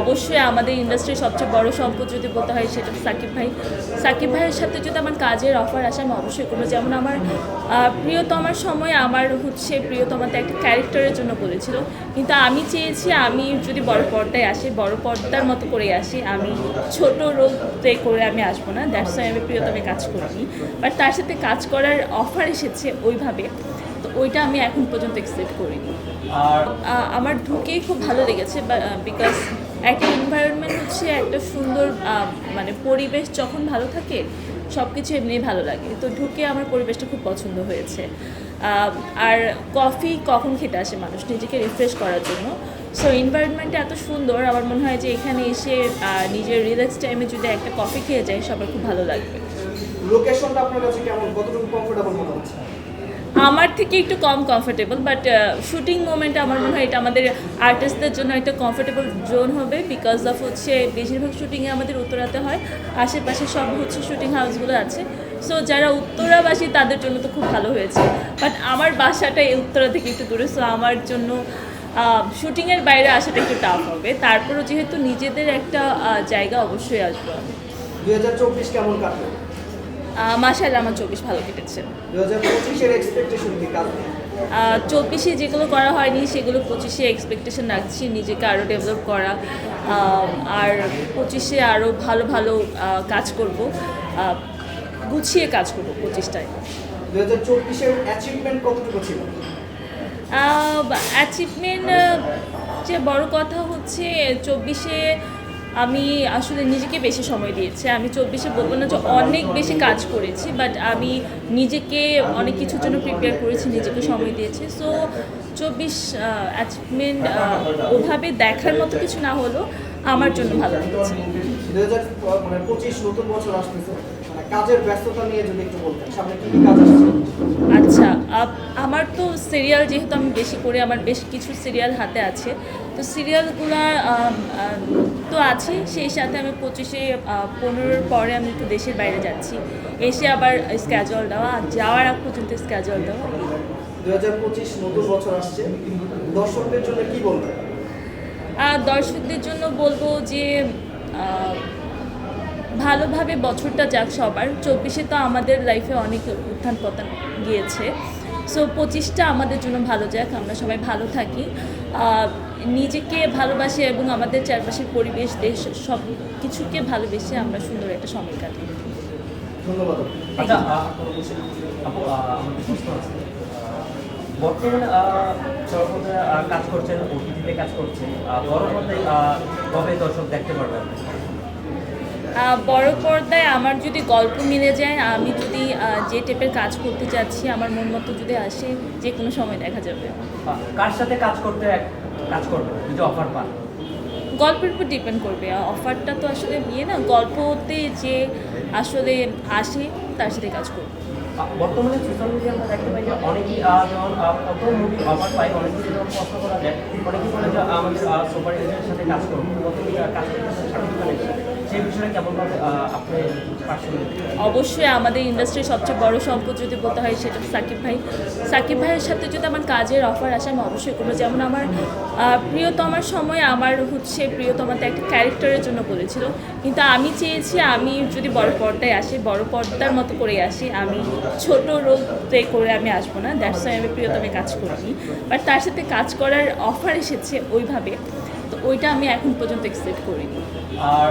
অবশ্যই আমাদের ইন্ডাস্ট্রির সবচেয়ে বড় সম্পদ যদি বলতে হয় সেটা সাকিব ভাই। সাকিব ভাইয়ের সাথে যদি আমার কাজের অফার আসে আমি অবশ্যই করব। যেমন আমার প্রিয়তমার সময় আমার হচ্ছে প্রিয়তমাতে একটা ক্যারেক্টারের জন্য বলেছিল। কিন্তু আমি চেয়েছি আমি যদি বড় পর্দায় আসি বড় পর্দার মতো করে আসি আমি ছোট রোল প্লে করে আমি আসব না। দ্যাটস আমি প্রিয়তমে কাজ করিনি। বাট তার সাথে কাজ করার অফার এসেছে ওইভাবে। তো ওইটা আমি এখন পর্যন্ত এক্সপেক্ট করিনি। আর আমার ঢুকেই খুব ভালো লেগেছে বিকজ একটা এনভায়রনমেন্ট হচ্ছে একটা সুন্দর মানে পরিবেশ যখন ভালো থাকে সব কিছু এমনিই ভালো লাগে। তো ঢুকে আমার পরিবেশটা খুব পছন্দ হয়েছে। আর কফি কখন খেতে আসে মানুষ? নিজেকে রিফ্রেশ করার জন্য। সো এনভায়রনমেন্টটা এত সুন্দর, আমার মনে হয় যে এখানে এসে নিজের রিল্যাক্স টাইমে যদি একটা কফি খেয়ে যায় সবার খুব ভালো লাগবে। লোকেশনটা আপনার কাছে কেমন? কতটুকু কমফোর্টেবল মনে হচ্ছে? আমার থেকে একটু কম কমফোর্টেবল বাট শুটিং মোমেন্টে আমার মনে হয় এটা আমাদের আর্টিস্টদের জন্য একটা কমফোর্টেবল জোন হবে বিকজ অফ হচ্ছে বেশিরভাগ শুটিংয়ে আমাদের উত্তরাতে হয়, আশেপাশে সব হচ্ছে শুটিং হাউসগুলো আছে। সো যারা উত্তরাবাসী তাদের জন্য তো খুব ভালো হয়েছে। বাট আমার বাসাটা এই উত্তরা থেকে একটু দূরে সো আমার জন্য শুটিংয়ের বাইরে আসাটা একটু টাফ হবে। তারপরও যেহেতু নিজেদের একটা জায়গা অবশ্যই আসব হাজার চব্বিশ কেমন কাটবে মাসায় আমার চব্বিশ ভালো কেটেছে। চব্বিশে যেগুলো করা হয়নি সেগুলো পঁচিশে এক্সপেকটেশন রাখছি নিজেকে আরও ডেভেলপ করা। আর পঁচিশে আরও ভালো ভালো কাজ করব। গুছিয়ে কাজ করব পঁচিশটায়। দুই হাজার চব্বিশের অ্যাচিভমেন্ট কতটুকু ছিল? অ্যাচিভমেন্ট যে বড় কথা হচ্ছে চব্বিশে আমি আসলে নিজেকে বেশি সময় দিয়েছি। আমি চব্বিশে বলব না যে অনেক বেশি কাজ করেছি বাট আমি নিজেকে অনেক কিছুর জন্য প্রিপেয়ার করেছি, নিজেকে সময় দিয়েছি। সো চব্বিশ অ্যাচিভমেন্ট ওভাবে দেখার মতো কিছু না হলেও আমার জন্য ভালো লেগেছে। দুই হাজার মানে পঁচিশ নতুন বছর আসতেছে। মানে কাজের ব্যস্ততা নিয়ে যদি একটু বলতেন সামনে কি কি কাজ আসছে? আচ্ছা আপ- আমার তো সিরিয়াল যেহেতু আমি বেশি করে আমার বেশ কিছু সিরিয়াল হাতে আছে। তো সিরিয়ালগুলো তো আছে সেই সাথে আমি পঁচিশে পনেরোর পরে আমি একটু দেশের বাইরে যাচ্ছি। এসে আবার স্ক্যাজুয়াল দেওয়া যাওয়ার আগ পর্যন্ত স্ক্যাজুয়াল দেওয়া। দু হাজার পঁচিশ নতুন বছর আসছে। দর্শকদের জন্য কি বলবেন? দর্শকদের জন্য বলব যে ভালোভাবে বছরটা যাক সবার। চব্বিশে তো আমাদের লাইফে অনেক উত্থান পতন গিয়েছে। সো পঁচিশটা আমাদের জন্য ভালো যাক আমরা সবাই ভালো থাকি। নিজেকে ভালোবাসি এবং আমাদের চারপাশের পরিবেশ দেশ সব কিছুকে ভালোবেসে আমরা সুন্দর একটা সময় কাটি ধন্যবাদ। বর্তমানে সর্বদা কাজ করছেন ওটিটিতে কাজ করছেন বড় পর্দায় কবে দর্শক দেখতে পারবেন? বড় পর্দায় আমার যদি গল্প মিলে যায় আমি যদি যে টাইপের কাজ করতে চাচ্ছি আমার মন মতো যদি আসে যে কোনো সময় দেখা যাবে। কার সাথে কাজ করতে কাজ করবেন যদি অফার পান? গল্পের উপর ডিপেন্ড করবে। অফারটা তো আসলে বিয়ে না গল্পতে যে আসলে আসে তার সাথে কাজ করবে। বর্তমানে সোশ্যাল মিডিয়া আমরা দেখতে পাই যে অনেকেই যেমন কত মুভি অফার পায় অনেকে যেমন প্রশ্ন করা যায়, অনেকেই বলে যে আমাদের সুপার হিরোদের সাথে কাজ করব কত কাজ করতে। সেই বিষয়ে কেমনভাবে আপনি অবশ্যই আমাদের ইন্ডাস্ট্রির সবচেয়ে বড় সম্পদ যদি বলতে হয় সেটা সাকিব ভাই। সাকিব ভাইয়ের সাথে যদি আমার কাজের অফার আসে আমি অবশ্যই করব। যেমন আমার প্রিয়তমার সময় আমার হচ্ছে প্রিয়তমাতে একটা ক্যারেক্টারের জন্য বলেছিল। কিন্তু আমি চেয়েছি আমি যদি বড় পর্দায় আসি বড় পর্দার মতো করে আসি আমি ছোট রোল প্লে করে আমি আসব না। দ্যাটস আমি প্রিয়তমে কাজ করিনি। বাট তার সাথে কাজ করার অফার এসেছে ওইভাবে। তো ওইটা আমি এখন পর্যন্ত এক্সপেক্ট করিনি। আর